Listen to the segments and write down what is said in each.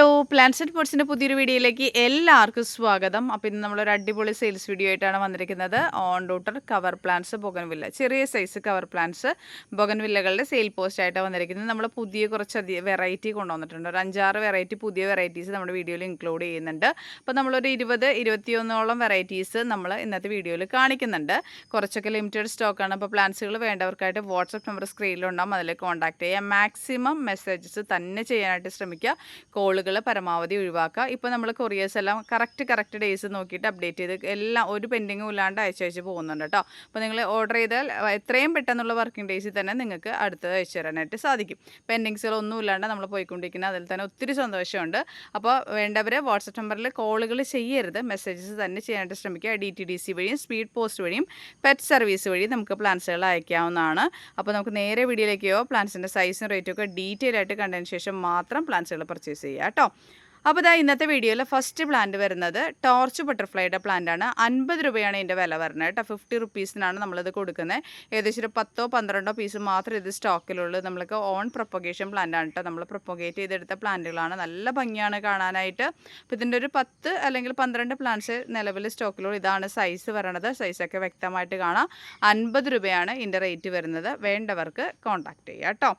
Hello plans and പോട്ട്സിന്റെ പുതിയൊരു വീഡിയോയിലേക്ക് എല്ലാവർക്കും സ്വാഗതം. അപ്പോൾ ഇന്ന് നമ്മളൊരു അടിപൊളി സെയിൽസ് വീഡിയോ ആയിട്ടാണ് വന്നിരിക്കുന്നത്. ഓൺ ഡൂട്ടർ കവർ പ്ലാന്റ്സ് ബൊഗൻവില്ല ചെറിയ സൈസ് കവർ പ്ലാന്റ്സ് ബൊഗൻവില്ലകളുടെ സെയിൽ പോസ്റ്റ് ആയിട്ടാണ് വന്നിരിക്കുന്നത്. നമ്മൾ പുതിയ കുറച്ച് വെറൈറ്റി കൊണ്ടുവന്നിട്ടുണ്ട്. ഒരു അഞ്ചാറ് വെറൈറ്റി പുതിയ വെറൈറ്റീസ് നമ്മുടെ വീഡിയോയിൽ ഇൻക്ലൂഡ് ചെയ്യുന്നുണ്ട്. അപ്പോൾ നമ്മളൊരു ഇരുപത് ഇരുപത്തിയൊന്നോളം വെറൈറ്റീസ് നമ്മൾ ഇന്നത്തെ വീഡിയോയിൽ കാണിക്കുന്നുണ്ട്. കുറച്ചൊക്കെ ലിമിറ്റഡ് സ്റ്റോക്കാണ് അപ്പോൾ പ്ലാന്റ്സുകൾ വേണ്ടവർക്കായിട്ട് വാട്സപ്പ് നമ്പർ സ്ക്രീനിലുണ്ടാകും അതിൽ കോൺടാക്ട് ചെയ്യാം. മാക്സിമം മെസ്സേജസ് തന്നെ ചെയ്യാനായിട്ട് ശ്രമിക്കുക. കോളുകൾ പരമാവധി ഒഴിവാക്കുക. ഇപ്പോൾ നമ്മൾ കൊറിയേഴ്സ് എല്ലാം കറക്റ്റ് കറക്റ്റ് ഡേയ്സ് നോക്കിയിട്ട് അപ്ഡേറ്റ് ചെയ്ത് എല്ലാം ഒരു പെൻഡിങ്ങും ഇല്ലാണ്ട് അയച്ചു അയച്ച് പോകുന്നുണ്ട് കേട്ടോ അപ്പോൾ നിങ്ങൾ ഓർഡർ ചെയ്താൽ എത്രയും പെട്ടെന്നുള്ള വർക്കിംഗ് ഡേയ്സിൽ തന്നെ നിങ്ങൾക്ക് അടുത്തത് അയച്ചു തരാനായിട്ട് സാധിക്കും. പെൻഡിങ്സുകളൊന്നും ഇല്ലാണ്ട് നമ്മൾ പോയിക്കൊണ്ടിരിക്കുന്ന അതിൽ തന്നെ ഒത്തിരി സന്തോഷമുണ്ട്. അപ്പോൾ വേണ്ടവർ വാട്സപ്പ് നമ്പറിൽ കോളുകൾ ചെയ്യരുത്. മെസ്സേജസ് തന്നെ ചെയ്യാനായിട്ട് ശ്രമിക്കുക. ഡി ടി ഡി സി വഴിയും സ്പീഡ് പോസ്റ്റ് വഴിയും പെറ്റ് സർവീസ് വഴി നമുക്ക് പ്ലാൻസുകൾ അയക്കാവുന്നതാണ്. അപ്പോൾ നമുക്ക് നേരെ വീഡിയോയിലേക്കോ പ്ലാൻസിന്റെ സൈസും റേറ്റും ഒക്കെ ഡീറ്റെയിൽ ആയിട്ട് കണ്ടതിന് ശേഷം മാത്രം പ്ലാൻസുകൾ പർച്ചേസ് ചെയ്യുക കേട്ടോ. അപ്പോൾ ഇതാ ഇന്നത്തെ വീഡിയോയിൽ ഫസ്റ്റ് പ്ലാന്റ് വരുന്നത് ടോർച്ച് ബട്ടർഫ്ലൈയുടെ പ്ലാന്റ് ആണ്. അൻപത് രൂപയാണ് ഇതിന്റെ വില വരുന്നത് കേട്ടോ. ഫിഫ്റ്റി റുപ്പീസിനാണ് നമ്മളിത് കൊടുക്കുന്നത് ഏകദേശം ഒരു പത്തോ പന്ത്രണ്ടോ പീസ് മാത്രമേ ഇത് സ്റ്റോക്കിലുള്ളൂ നമ്മൾക്ക് ഓൺ പ്രൊപ്പഗേഷൻ പ്ലാന്റ് ആണ് കേട്ടോ. നമ്മൾ പ്രൊപ്പഗേറ്റ് ചെയ്തെടുത്ത പ്ലാന്റുകളാണ് നല്ല ഭംഗിയാണ് കാണാനായിട്ട്. അപ്പോൾ ഇതിന്റെ ഒരു പത്ത് അല്ലെങ്കിൽ പന്ത്രണ്ട് പ്ലാന്റ്സ് നിലവിൽ സ്റ്റോക്കിലുള്ളൂ ഇതാണ് സൈസ് വരണത്. സൈസൊക്കെ വ്യക്തമായിട്ട് കാണാം. അൻപത് രൂപയാണ് ഇതിന്റെ റേറ്റ് വരുന്നത്. വേണ്ടവർക്ക് കോൺടാക്റ്റ് ചെയ്യാം കേട്ടോ.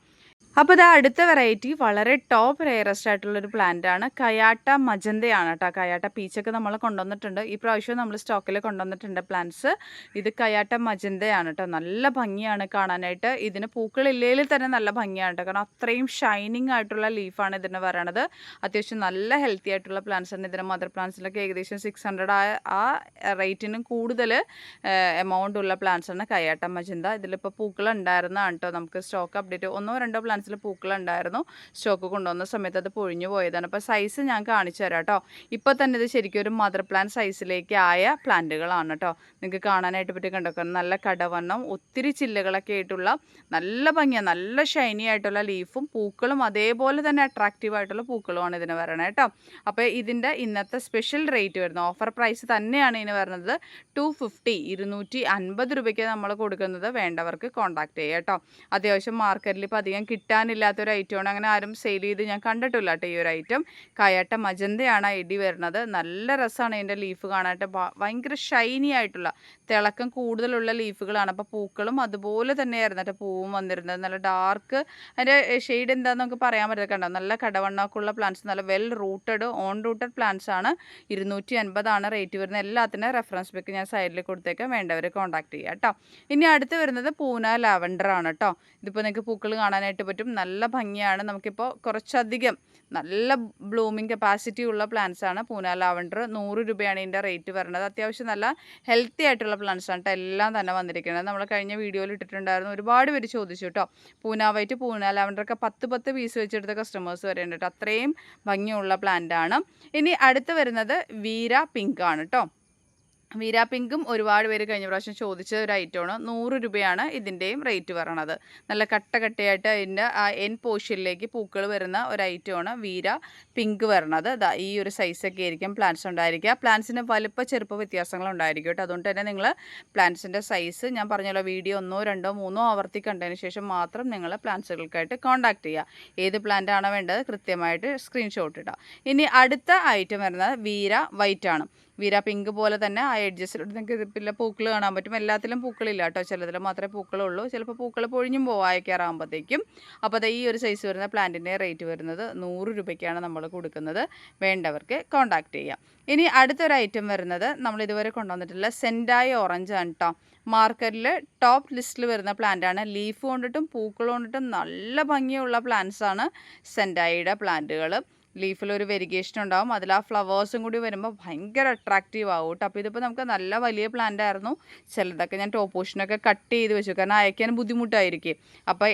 അപ്പോൾ ഇതാ അടുത്ത വെറൈറ്റി വളരെ ടോപ്പ് റെയറസ്റ്റ് ആയിട്ടുള്ളൊരു പ്ലാന്റ് ആണ് കയാട്ട മജന്തയാണ് കേട്ടോ കയാട്ട പീച്ചൊക്കെ നമ്മൾ കൊണ്ടുവന്നിട്ടുണ്ട്. ഈ പ്രാവശ്യം നമ്മൾ സ്റ്റോക്കിൽ കൊണ്ടുവന്നിട്ടുണ്ട് പ്ലാന്റ്സ് ഇത് കയാട്ട മജന്തയാണ് കേട്ടോ നല്ല ഭംഗിയാണ് കാണാനായിട്ട്. ഇതിന് പൂക്കളില്ലെങ്കിൽ തന്നെ നല്ല ഭംഗിയാണ് കേട്ടോ കാരണം അത്രയും ഷൈനിങ് ആയിട്ടുള്ള ലീഫാണ് ഇതിന് പറയണത്. അത്യാവശ്യം നല്ല ഹെൽത്തി ആയിട്ടുള്ള പ്ലാന്റ്സ് ആണ് ഇതിന്. മദർ പ്ലാന്റ്സിലൊക്കെ ഏകദേശം സിക്സ് ഹൺഡ്രഡ് ആ ആ റേറ്റിനും കൂടുതൽ എമൗണ്ട് ഉള്ള പ്ലാന്റ്സ് ആണ് കയാട്ട മജന്ത. ഇതിലിപ്പോൾ പൂക്കൾ ഉണ്ടായിരുന്നതാണ് കേട്ടോ നമുക്ക് സ്റ്റോക്ക് അപ്ഡേറ്റ് ഒന്നോ രണ്ടോ പ്ലാന്റ്സിൽ പൂക്കളുണ്ടായിരുന്നു. സ്റ്റോക്ക് കൊണ്ടുവന്ന സമയത്ത് അത് പൊഴിഞ്ഞു പോയതാണ്. അപ്പോൾ സൈസ് ഞാൻ കാണിച്ചു തരാം കേട്ടോ ഇപ്പോൾ തന്നെ ഇത് ശരിക്കും ഒരു മദർ പ്ലാന്റ് സൈസിലേക്ക് ആയ പ്ലാന്റുകളാണ് കേട്ടോ നിങ്ങൾക്ക് കാണാനായിട്ട് പറ്റി കണ്ടൊക്കെ നല്ല കടവണ്ണം ഒത്തിരി ചില്ലകളൊക്കെ ആയിട്ടുള്ള നല്ല ഭംഗിയാണ് നല്ല ഷൈനി ആയിട്ടുള്ള ലീഫും പൂക്കളും അതേപോലെ തന്നെ അട്രാക്റ്റീവ് ആയിട്ടുള്ള പൂക്കളുമാണ് ഇതിന് വരണേ കേട്ടോ അപ്പോൾ ഇതിന്റെ ഇന്നത്തെ സ്പെഷ്യൽ റേറ്റ് വരുന്നത് ഓഫർ പ്രൈസ് തന്നെയാണ് ഇതിന് വരുന്നത്. ടു ഫിഫ്റ്റി ഇരുന്നൂറ്റി അൻപത് രൂപയ്ക്ക് നമ്മൾ കൊടുക്കുന്നത് വേണ്ടവർക്ക് കോൺടാക്ട് ചെയ്യാം കേട്ടോ അത്യാവശ്യം മാർക്കറ്റിൽ ഇപ്പോൾ അധികം കിട്ടാനില്ലാത്തൊരു ഐറ്റമാണ്. അങ്ങനെ ആരും സെയിൽ ചെയ്ത് ഞാൻ കണ്ടിട്ടില്ല കേട്ടോ ഈ ഒരു ഐറ്റം കായാട്ട മജന്തയാണ് ഐഡി വരുന്നത്. നല്ല രസമാണ് ഇതിന്റെ ലീഫ് കാണാനായിട്ട്. ഭയങ്കര ഷൈനി ആയിട്ടുള്ള തിളക്കം കൂടുതലുള്ള ലീഫുകളാണ്. അപ്പോൾ പൂക്കളും അതുപോലെ തന്നെയായിരുന്നു കേട്ടോ പൂവും വന്നിരുന്നത്. നല്ല ഡാർക്ക് അതിന്റെ ഷെയ്ഡ് എന്താണെന്ന് നമുക്ക് പറയാൻ പറ്റില്ല കണ്ടോ നല്ല കടവണ്ണാക്കുള്ള പ്ലാന്റ്സ് നല്ല well rooted on rooted plants ആണ്. ഇരുന്നൂറ്റി അൻപതാണ് റേറ്റ് വരുന്നത്. എല്ലാത്തിനും റെഫറൻസ് ബുക്ക് ഞാൻ സൈഡിൽ കൊടുത്തേക്കാം. വേണ്ടവർ കോൺടാക്ട് ചെയ്യുക കേട്ടോ. ഇനി അടുത്ത് വരുന്നത് പൂന ലാവൻഡർ ആണ് കേട്ടോ. ഇതിപ്പോൾ നിങ്ങൾക്ക് പൂക്കൾ കാണാനായിട്ട് പറ്റും. നല്ല ഭംഗിയാണ്. നമുക്കിപ്പോൾ കുറച്ചധികം നല്ല ബ്ലൂമിങ് കപ്പാസിറ്റി ഉള്ള പ്ലാന്റ്സ് ആണ് പൂന ലാവൻഡർ നൂറ് രൂപയാണ് ഇതിന്റെ റേറ്റ് വരുന്നത്. അത്യാവശ്യം നല്ല ഹെൽത്തി ആയിട്ടുള്ള പ്ലാന്റ്സ് ആണ് എല്ലാം തന്നെ വന്നിരിക്കുന്നത് നമ്മൾ കഴിഞ്ഞ വീഡിയോയിൽ ഇട്ടിട്ടുണ്ടായിരുന്നു. ഒരുപാട് പേര് ചോദിച്ചു കേട്ടോ പൂന വൈറ്റ് പൂന ലാവൻഡർ ഒക്കെ പത്ത് പത്ത് പീസ് വെച്ചെടുത്ത കസ്റ്റമേഴ്സ് വരെ ഉണ്ട് കേട്ടോ അത്രയും ഭംഗിയുള്ള പ്ലാന്റ് ആണ്. ഇനി അടുത്ത് വരുന്നത് വീര പിങ്ക് ആണ് കേട്ടോ വീര പിങ്കും ഒരുപാട് പേര് കഴിഞ്ഞ പ്രാവശ്യം ചോദിച്ച ഒരു ഐറ്റമാണ്. നൂറ് രൂപയാണ് ഇതിന്റെയും റേറ്റ് പറയണത്. നല്ല കട്ട കട്ടയായിട്ട് അതിന്റെ ആ എൻ പോഷനിലേക്ക് പൂക്കൾ വരുന്ന ഒരു ഐറ്റമാണ് വീര പിങ്ക് വരണത്. അതാ ഈ ഒരു സൈസൊക്കെ ആയിരിക്കും പ്ലാന്റ്സ് ഉണ്ടായിരിക്കുക. പ്ലാന്റ്സിന് വലുപ്പ ചെറുപ്പ വ്യത്യാസങ്ങൾ ഉണ്ടായിരിക്കും കേട്ടോ. അതുകൊണ്ട് തന്നെ നിങ്ങൾ പ്ലാന്റ്സിന്റെ സൈസ് ഞാൻ പറഞ്ഞല്ലോ വീഡിയോ ഒന്നോ രണ്ടോ മൂന്നോ ആവർത്തി കണ്ടതിന് ശേഷം മാത്രം നിങ്ങൾ പ്ലാന്റ്സുകൾക്കായിട്ട് കോൺടാക്ട് ചെയ്യുക. ഏത് പ്ലാന്റ് ആണോ വേണ്ടത് കൃത്യമായിട്ട് സ്ക്രീൻഷോട്ട് ഇടുക. ഇനി അടുത്ത ഐറ്റം വരുന്നത് വീര വൈറ്റ് ആണ്. വീര പിങ്ക് പോലെ തന്നെ ആ എഡ്ജസ്റ്റിലോട്ട് നിങ്ങൾക്ക് പിന്നെ പൂക്കൾ കാണാൻ പറ്റും. എല്ലാത്തിലും പൂക്കളില്ല കേട്ടോ ചിലതിൽ മാത്രമേ പൂക്കളുള്ളൂ. ചിലപ്പോൾ പൂക്കൾ പൊഴിഞ്ഞും പോകും അയക്കാറാകുമ്പോഴത്തേക്കും അപ്പോൾ ഈ ഒരു സൈസ് വരുന്ന പ്ലാന്റിന്റെ റേറ്റ് വരുന്നത് നൂറ് രൂപയ്ക്കാണ് നമ്മൾ കൊടുക്കുന്നത്. വേണ്ടവർക്ക് കോണ്ടാക്ട് ചെയ്യാം. ഇനി അടുത്തൊരു ഐറ്റം വരുന്നത് നമ്മൾ ഇതുവരെ കൊണ്ടുവന്നിട്ടുള്ള സെൻഡായി ഓറഞ്ച് ആണ് കേട്ടോ മാർക്കറ്റിൽ ടോപ്പ് ലിസ്റ്റിൽ വരുന്ന പ്ലാന്റ് ആണ്. ലീഫ് കൊണ്ടിട്ടും പൂക്കൾ കൊണ്ടിട്ടും നല്ല ഭംഗിയുള്ള പ്ലാന്റ്സാണ് സെൻഡായിയുടെ പ്ലാന്റുകൾ ലീഫിൽ ഒരു വെരിഗേഷൻ ഉണ്ടാവും. അതിൽ ആ ഫ്ലവേഴ്സും കൂടി വരുമ്പോൾ ഭയങ്കര അട്രാക്റ്റീവ് ആവും കേട്ടോ. അപ്പോൾ ഇതിപ്പോൾ നമുക്ക് നല്ല വലിയ പ്ലാന്റ് ആയിരുന്നു. ചിലതൊക്കെ ഞാൻ ടോപ്പ് പോർഷനൊക്കെ കട്ട് ചെയ്ത് വെച്ചു. കാരണം അയക്കാൻ ബുദ്ധിമുട്ടായിരിക്കും. അപ്പോൾ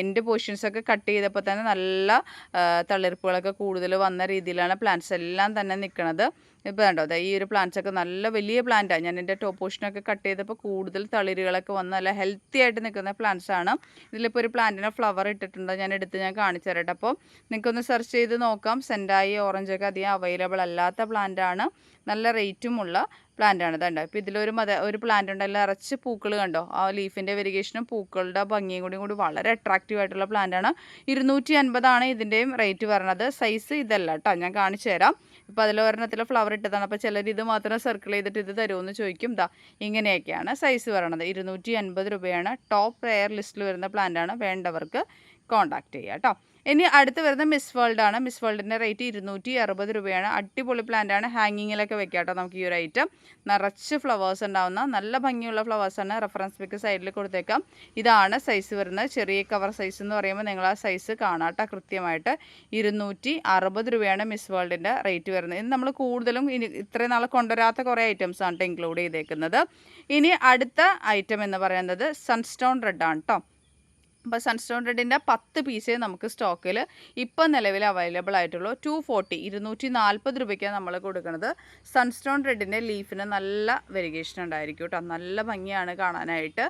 എന്റെ പോർഷൻസൊക്കെ കട്ട് ചെയ്തപ്പോൾ തന്നെ നല്ല തളിർപ്പുകളൊക്കെ കൂടുതൽ വന്ന രീതിയിലാണ് പ്ലാന്റ്സ് എല്ലാം തന്നെ നിൽക്കുന്നത് ഇപ്പോൾ കണ്ടോ ദാ ഈ ഒരു പ്ലാന്റ്സ് ഒക്കെ നല്ല വലിയ പ്ലാന്റാണ് ഞാൻ എന്റെ ടോപ്പ് പോർഷനൊക്കെ കട്ട് ചെയ്തപ്പോൾ കൂടുതൽ തളിരുകളൊക്കെ വന്ന് നല്ല ഹെൽത്തി ആയിട്ട് നിൽക്കുന്ന പ്ലാന്റ്സ് ആണ്. ഇതിലിപ്പോൾ ഒരു പ്ലാന്റിന് ഫ്ലവർ ഇട്ടിട്ടുണ്ട്. ഞാൻ എടുത്ത് ഞാൻ കാണിച്ചു തരട്ടെ. അപ്പോൾ നിങ്ങൾക്കൊന്ന് സെർച്ച് ചെയ്ത് നോക്കാം. സെൻഡായി ഓറഞ്ച് ഒക്കെ അധികം അവൈലബിൾ അല്ലാത്ത പ്ലാന്റ് ആണ്. നല്ല റേറ്റുമുള്ള പ്ലാന്റ് ആണ്. ഇതുണ്ട് ഇപ്പോൾ ഇതിലൊരു മത ഒരു പ്ലാന്റ് ഉണ്ട്. ഇറച്ച് പൂക്കൾ കണ്ടോ? ആ ലീഫിന്റെ വെരിഗേഷനും പൂക്കളുടെ ഭംഗിയും കൂടി കൂടി വളരെ അട്രാക്റ്റീവ് ആയിട്ടുള്ള പ്ലാന്റ് ആണ്. ഇരുന്നൂറ്റി അൻപതാണ് ഇതിന്റെയും റേറ്റ് വരുന്നത് സൈസ് ഇതല്ല കേട്ടോ ഞാൻ കാണിച്ചു തരാം. ഇപ്പോൾ അതിൽ ഫ്ലവർ ഇട്ടതാണ്. അപ്പോൾ ചിലർ ഇത് മാത്രം സർക്കിൾ ചെയ്തിട്ട് ഇത് തരുമെന്ന് ചോദിക്കും. ദാ ഇങ്ങനെയൊക്കെയാണ് സൈസ് പറയണത്. ഇരുന്നൂറ്റി അൻപത് രൂപയാണ് ടോപ്പ് റെയർ ലിസ്റ്റിൽ വരുന്ന പ്ലാന്റ് ആണ് വേണ്ടവർക്ക്. കോൺടാക്ട് ചെയ്യുക കേട്ടോ ഇനി അടുത്ത് വരുന്ന മിസ് വേൾഡ് ആണ്. മിസ് വേൾഡിന്റെ റേറ്റ് ഇരുന്നൂറ്റി അറുപത് രൂപയാണ്. അടിപൊളി പ്ലാന്റ് ആണ്. ഹാങ്ങിങ്ങിലൊക്കെ വെക്കാം കേട്ടോ നമുക്ക് ഈ ഒരു ഐറ്റം നിറച്ച് ഫ്ലവേഴ്സ് ഉണ്ടാവുന്ന നല്ല ഭംഗിയുള്ള ഫ്ലവേഴ്സാണ് റെഫറൻസ് പിക്ക് സൈഡിൽ കൊടുത്തേക്കാം. ഇതാണ് സൈസ് വരുന്നത്. ചെറിയ കവർ സൈസ് എന്ന് പറയുമ്പോൾ നിങ്ങൾ ആ സൈസ് കാണാട്ടോ കൃത്യമായിട്ട്. ഇരുന്നൂറ്റി അറുപത് രൂപയാണ് മിസ് വേൾഡിന്റെ റേറ്റ് വരുന്നത്. ഇത് നമ്മൾ കൂടുതലും ഇനി ഇത്രയും നാൾ കൊണ്ടുവരാത്ത കുറേ ഐറ്റംസ് ആണ് ഇൻക്ലൂഡ് ചെയ്തേക്കുന്നത്. ഇനി അടുത്ത ഐറ്റം എന്ന് പറയുന്നത് സൺസ്റ്റോൺ റെഡ് ആണ് കേട്ടോ അപ്പോൾ സൺസ്റ്റോൺ റെഡിന്റെ പത്ത് പീസേ നമുക്ക് സ്റ്റോക്കിൽ ഇപ്പം നിലവിൽ അവൈലബിൾ ആയിട്ടുള്ളൂ. ടു ഫോർട്ടി ഇരുന്നൂറ്റി നാൽപ്പത് രൂപയ്ക്കാണ് നമ്മൾ കൊടുക്കുന്നത്. സൺസ്റ്റോൺ റെഡിന്റെ ലീഫിന് നല്ല വെരിഗേഷൻ ഉണ്ടായിരിക്കും കേട്ടോ. നല്ല ഭംഗിയാണ് കാണാനായിട്ട്.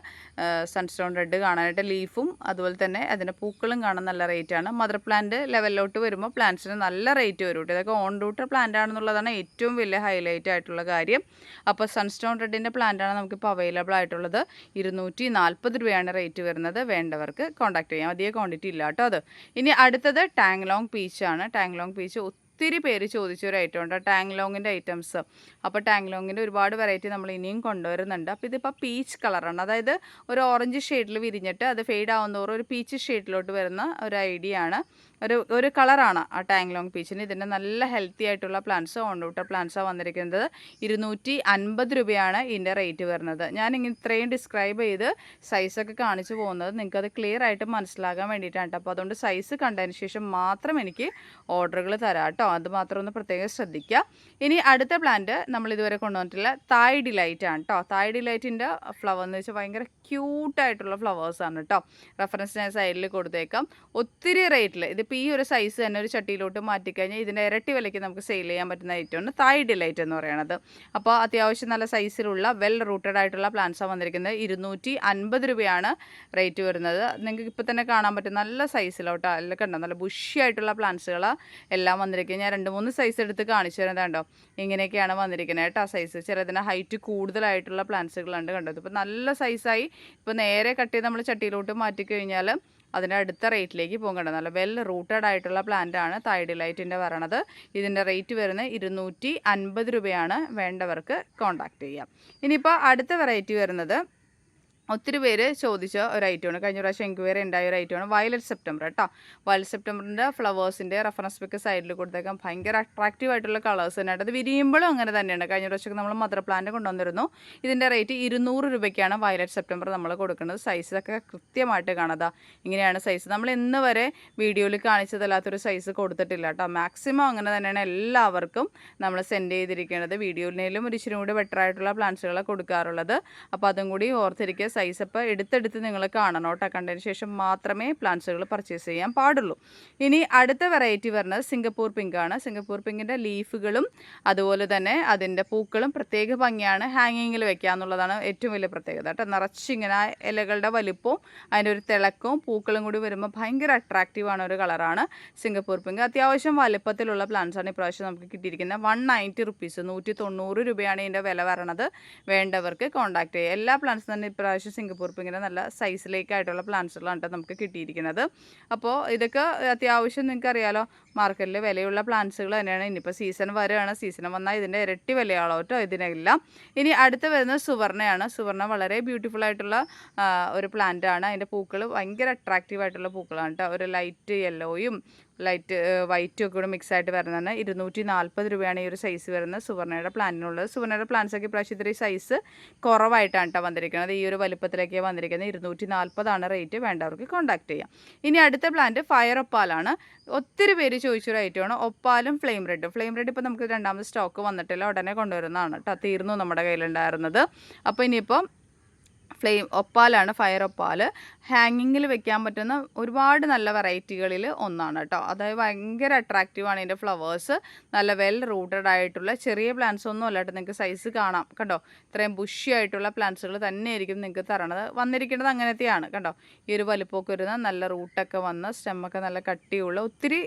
സൺസ്റ്റോൺ റെഡ് കാണാനായിട്ട് ലീഫും അതുപോലെ തന്നെ അതിന്റെ പൂക്കളും കാണാൻ നല്ല റേറ്റാണ് മദർ പ്ലാന്റ് ലെവലിലോട്ട് വരുമ്പോൾ പ്ലാന്റ്സിന് നല്ല റേറ്റ് വരും കേട്ടോ. ഇതൊക്കെ ഓൺ ഡൂട്ടർ പ്ലാന്റ് ആണെന്നുള്ളതാണ് ഏറ്റവും വലിയ ഹൈലൈറ്റ് ആയിട്ടുള്ള കാര്യം. അപ്പോൾ സൺസ്റ്റോൺ റെഡിന്റെ പ്ലാന്റാണ് നമുക്കിപ്പോൾ അവൈലബിൾ ആയിട്ടുള്ളത്. ഇരുന്നൂറ്റി നാൽപ്പത് രൂപയാണ് റേറ്റ് വരുന്നത് വേണ്ടവർക്ക്. കോൺടാക്ട് ചെയ്യാം. അധികം ക്വാണ്ടിറ്റി ഇല്ല കേട്ടോ അത്. ഇനി അടുത്തത് ടാങ്ലോങ് പീച്ചാണ് ടാങ്ലോങ് പീച്ച് ഒത്തിരി പേര് ചോദിച്ചൊരു ഐറ്റം ഉണ്ട് ടാങ് ലോങ്ങിന്റെ ഐറ്റംസ് അപ്പോൾ ടാങ് ലോങ്ങിന്റെ ഒരുപാട് വെറൈറ്റി നമ്മൾ ഇനിയും കൊണ്ടുവരുന്നുണ്ട്. അപ്പോൾ ഇതിപ്പോൾ പീച്ച് കളറാണ് അതായത് ഒരു ഓറഞ്ച് ഷെയ്ഡിൽ വിരിഞ്ഞിട്ട് അത് ഫെയ്ഡ് ആവുന്നതോറും ഒരു പീച്ച് ഷെയ്ഡിലോട്ട് വരുന്ന ഒരു ഐഡിയ ആണ്. ഒരു ഒരു കളറാണ് ആ ടാങ് ലോങ് പീച്ചിന്. ഇതിന്റെ നല്ല ഹെൽത്തി ആയിട്ടുള്ള പ്ലാന്റ്സ് ഓൺറൂട്ടർ പ്ലാന്റ്സാണ് വന്നിരിക്കുന്നത്. ഇരുന്നൂറ്റി അൻപത് രൂപയാണ് ഇതിന്റെ റേറ്റ് വരുന്നത്. ഞാൻ ഇങ്ങനെ ഇത്രയും ഡിസ്ക്രൈബ് ചെയ്ത് സൈസൊക്കെ കാണിച്ചു പോകുന്നത് നിങ്ങൾക്കത് ക്ലിയർ ആയിട്ട് മനസ്സിലാകാൻ വേണ്ടിയിട്ടാണ് അപ്പോൾ അതുകൊണ്ട് സൈസ് കണ്ടതിന് ശേഷം മാത്രം എനിക്ക് ഓർഡറുകൾ തരാം കേട്ടോ അത് മാത്രം ഒന്ന് പ്രത്യേകം ശ്രദ്ധിക്കുക ഇനി അടുത്ത പ്ലാന്റ് നമ്മൾ ഇതുവരെ കൊണ്ടുവന്നിട്ടില്ല. തായ് ഡിലൈറ്റ് ആണ് കേട്ടോ തായ് ഡിലൈറ്റിന്റെ ഫ്ലവർ എന്ന് വെച്ചാൽ ഭയങ്കര ക്യൂട്ടായിട്ടുള്ള ഫ്ലവേഴ്സാണ് കേട്ടോ റെഫറൻസ് ഞാൻ സൈഡിൽ കൊടുത്തേക്കാം. ഒത്തിരി റേറ്റിൽ ഇതിപ്പോൾ ഈ ഒരു സൈസ് തന്നെ ഒരു ചട്ടിയിലോട്ട് മാറ്റിക്കഴിഞ്ഞാൽ ഇതിന്റെ ഇരട്ടി വിലയ്ക്ക് നമുക്ക് സെയിൽ ചെയ്യാൻ പറ്റുന്ന ഐറ്റമാണ് തായ് ഡിലൈറ്റ് എന്ന് പറയുന്നത് അപ്പോൾ അത്യാവശ്യം നല്ല സൈസിലുള്ള വെൽ റൂട്ടഡ് ആയിട്ടുള്ള പ്ലാന്റ്സാണ് വന്നിരിക്കുന്നത് ഇരുന്നൂറ്റി അൻപത് രൂപയാണ് റേറ്റ് വരുന്നത്. നിങ്ങൾക്ക് ഇപ്പോൾ തന്നെ കാണാൻ പറ്റും നല്ല സൈസിലോട്ടോ അല്ല കണ്ടോ നല്ല ബുഷി ആയിട്ടുള്ള പ്ലാന്റ്സുകൾ എല്ലാം വന്നിരിക്കുന്നത്. ഞാൻ രണ്ട് മൂന്ന് സൈസ് എടുത്ത് കാണിച്ചു തരുന്നത് കണ്ടോ? ഇങ്ങനെയൊക്കെയാണ് വന്നിരിക്കുന്നത് കേട്ടോ സൈസ് ചിലതിന് ഹൈറ്റ് കൂടുതലായിട്ടുള്ള പ്ലാന്റ്സുകളുണ്ട് കണ്ടോ ഇപ്പോൾ നല്ല സൈസായി ഇപ്പോൾ നേരെ കട്ട് ചെയ്ത് നമ്മൾ ചട്ടിയിലോട്ട് മാറ്റി കഴിഞ്ഞാൽ അതിന്റെ അടുത്ത റേറ്റിലേക്ക് പോകേണ്ടത് നല്ല വെൽ റൂട്ടഡ് ആയിട്ടുള്ള പ്ലാന്റ് ആണ് തൈഡിലൈറ്റിന്റെ പറയണത്. ഇതിന്റെ റേറ്റ് വരുന്നത് ഇരുന്നൂറ്റി രൂപയാണ് വേണ്ടവർക്ക് കോൺടാക്റ്റ് ചെയ്യാം. ഇനിയിപ്പോൾ അടുത്ത വെറൈറ്റി വരുന്നത് ഒത്തിരി പേര് ചോദിച്ച ഒരു ഐറ്റമാണ് കഴിഞ്ഞ പ്രാവശ്യം എൻക്വയറി ഉണ്ടായ ഒരു ഐറ്റമാണ് വയലറ്റ് സെപ്റ്റംബർ കേട്ടോ വയലറ്റ് സെപ്റ്റംബറിന്റെ ഫ്ലവേഴ്സിന്റെ റഫറൻസ് പിക്ക് സൈഡിൽ കൊടുത്തേക്കാം ഭയങ്കര അട്രാക്റ്റീവ് ആയിട്ടുള്ള കളേഴ്സ് തന്നെയാണ് അത് വിരിയുമ്പോഴും അങ്ങനെ തന്നെയാണ്. കഴിഞ്ഞ പ്രാവശ്യം നമ്മൾ മദർ പ്ലാന്റ് കൊണ്ടുവന്നിരുന്നു. ഇതിന്റെ റേറ്റ് ഇരുന്നൂറ് രൂപയ്ക്കാണ് വയലറ്റ് സെപ്റ്റംബർ നമ്മൾ കൊടുക്കുന്നത്. സൈസൊക്കെ കൃത്യമായിട്ട് കാണാതാ ഇങ്ങനെയാണ് സൈസ് നമ്മൾ ഇന്ന് വരെ വീഡിയോയിൽ കാണിച്ചതല്ലാത്തൊരു സൈസ് കൊടുത്തിട്ടില്ല കേട്ടോ മാക്സിമം അങ്ങനെ തന്നെയാണ് എല്ലാവർക്കും നമ്മൾ സെൻഡ് ചെയ്തിരിക്കുന്നത്. വീഡിയോയിലും ഒരു ഇച്ചിരി കൂടി ബെറ്റർ ആയിട്ടുള്ള പ്ലാന്റ്സുകളെ കൊടുക്കാറുള്ളത്. അപ്പോൾ അതും കൂടി ഓർത്തിരിക്കുക. സൈസ് അപ്പോൾ എടുത്തെടുത്ത് നിങ്ങൾ കാണണം കേട്ടോ. കണ്ടതിന് ശേഷം മാത്രമേ പ്ലാന്റ്സുകൾ പർച്ചേസ് ചെയ്യാൻ പാടുള്ളൂ. ഇനി അടുത്ത വെറൈറ്റി വരുന്നത് സിംഗപ്പൂർ പിങ്കാണ് സിംഗപ്പൂർ പിങ്കിന്റെ ലീഫുകളും അതുപോലെ തന്നെ അതിന്റെ പൂക്കളും പ്രത്യേക ഭംഗിയാണ് ഹാങ്ങിങ്ങിൽ വെക്കുക എന്നുള്ളതാണ് ഏറ്റവും വലിയ പ്രത്യേകത കേട്ടോ. നിറച്ചിങ്ങനെ ഇലകളുടെ വലിപ്പവും അതിന്റെ ഒരു തിളക്കവും പൂക്കളും കൂടി വരുമ്പോൾ ഭയങ്കര അട്രാക്റ്റീവാണ് ഒരു കളറാണ് സിംഗപ്പൂർ പിങ്ക് അത്യാവശ്യം വലുപ്പത്തിലുള്ള പ്ലാന്റ്സാണ് ഇപ്രാവശ്യം നമുക്ക് കിട്ടിയിരിക്കുന്നത്. വൺ നയന്റി റുപ്പീസ് നൂറ്റി തൊണ്ണൂറ് രൂപയാണ് ഇതിന്റെ വില വരണത്. വേണ്ടവർക്ക് കോൺടാക്ട് ചെയ്യുക. എല്ലാ പ്ലാന്റ്സും തന്നെ ഇപ്രാവശ്യം സിംഗപ്പൂർ ഇങ്ങനെ നല്ല സൈസിലേക്കായിട്ടുള്ള പ്ലാന്റ്സുകളാണ് കേട്ടോ നമുക്ക് കിട്ടിയിരിക്കുന്നത്. അപ്പോൾ ഇതൊക്കെ അത്യാവശ്യം നിങ്ങൾക്ക് അറിയാലോ മാർക്കറ്റിൽ വിലയുള്ള പ്ലാന്റ്സുകൾ തന്നെയാണ്. ഇനിയിപ്പോൾ സീസൺ വരികയാണ് സീസൺ വന്നാൽ ഇതിന്റെ ഇരട്ടി വിലയാളോ കേട്ടോ ഇതിനെല്ലാം. ഇനി അടുത്ത് വരുന്നത് സുവർണയാണ്. സുവർണ വളരെ ബ്യൂട്ടിഫുൾ ആയിട്ടുള്ള ഒരു പ്ലാന്റ് ആണ്. അതിന്റെ പൂക്കൾ ഭയങ്കര അട്രാക്റ്റീവ് ആയിട്ടുള്ള പൂക്കളാണ് കേട്ടോ. ഒരു ലൈറ്റ് യെല്ലോയും ലൈറ്റ് വൈറ്റും ഒക്കെ കൂടെ മിക്സ് ആയിട്ട് വരുന്നതാണ്. ഇരുന്നൂറ്റി നാൽപ്പത് രൂപയാണ് ഈ ഒരു സൈസ് വരുന്നത് സുവർണയുടെ പ്ലാനിനുള്ളത്. സുവർണയുടെ പ്ലാൻസൊക്കെ ഇപ്രാവശ്യം ഇത്രയും സൈസ് കുറവായിട്ടാണ് കേട്ടോ വന്നിരിക്കുന്നത്. ഈ ഒരു വലുപ്പത്തിലേക്കേ വന്നിരിക്കുന്നത്. ഇരുന്നൂറ്റി നാൽപ്പതാണ് റേറ്റ് വേണ്ടവർക്ക് കോൺടാക്ട് ചെയ്യാം. ഇനി അടുത്ത പ്ലാന്റ് ഫയർ ഒപ്പാലാണ്. ഒത്തിരി പേര് ചോദിച്ചൊരു ഐറ്റമാണ് ഒപ്പാലും ഫ്ലെയിം റെഡ് ഫ്ലെയിം റെഡ് ഇപ്പോൾ നമുക്ക് രണ്ടാമത് സ്റ്റോക്ക് വന്നിട്ടില്ല. ഉടനെ കൊണ്ടുവരുന്നതാണ് കേട്ടോ തീർന്നു നമ്മുടെ കയ്യിലുണ്ടായിരുന്നത്. അപ്പോൾ ഇനിയിപ്പം ഫ്ലെയിം ഒപ്പാലാണ് ഫയർ ഒപ്പാൽ ഹാങ്ങിങ്ങിൽ വെക്കാൻ പറ്റുന്ന ഒരുപാട് നല്ല വെറൈറ്റികളിൽ ഒന്നാണ് കേട്ടോ. അതായത് ഭയങ്കര അട്രാക്റ്റീവാണ് ഇതിന്റെ ഫ്ലവേഴ്സ്. നല്ല വെൽ റൂട്ടഡ് ആയിട്ടുള്ള ചെറിയ പ്ലാന്റ്സ് ഒന്നും അല്ല കേട്ടോ. നിങ്ങൾക്ക് സൈസ് കാണാം. കണ്ടോ? ഇത്രയും ബുഷി ആയിട്ടുള്ള പ്ലാന്റ്സുകൾ തന്നെയായിരിക്കും നിങ്ങൾക്ക് തരണത്. വന്നിരിക്കുന്നത് അങ്ങനത്തെയാണ് കണ്ടോ? ഈ ഒരു വലിപ്പമൊക്കെ വരുന്ന നല്ല റൂട്ടൊക്കെ വന്ന് സ്റ്റെമ്മൊക്കെ നല്ല കട്ടിയുള്ള ഒത്തിരി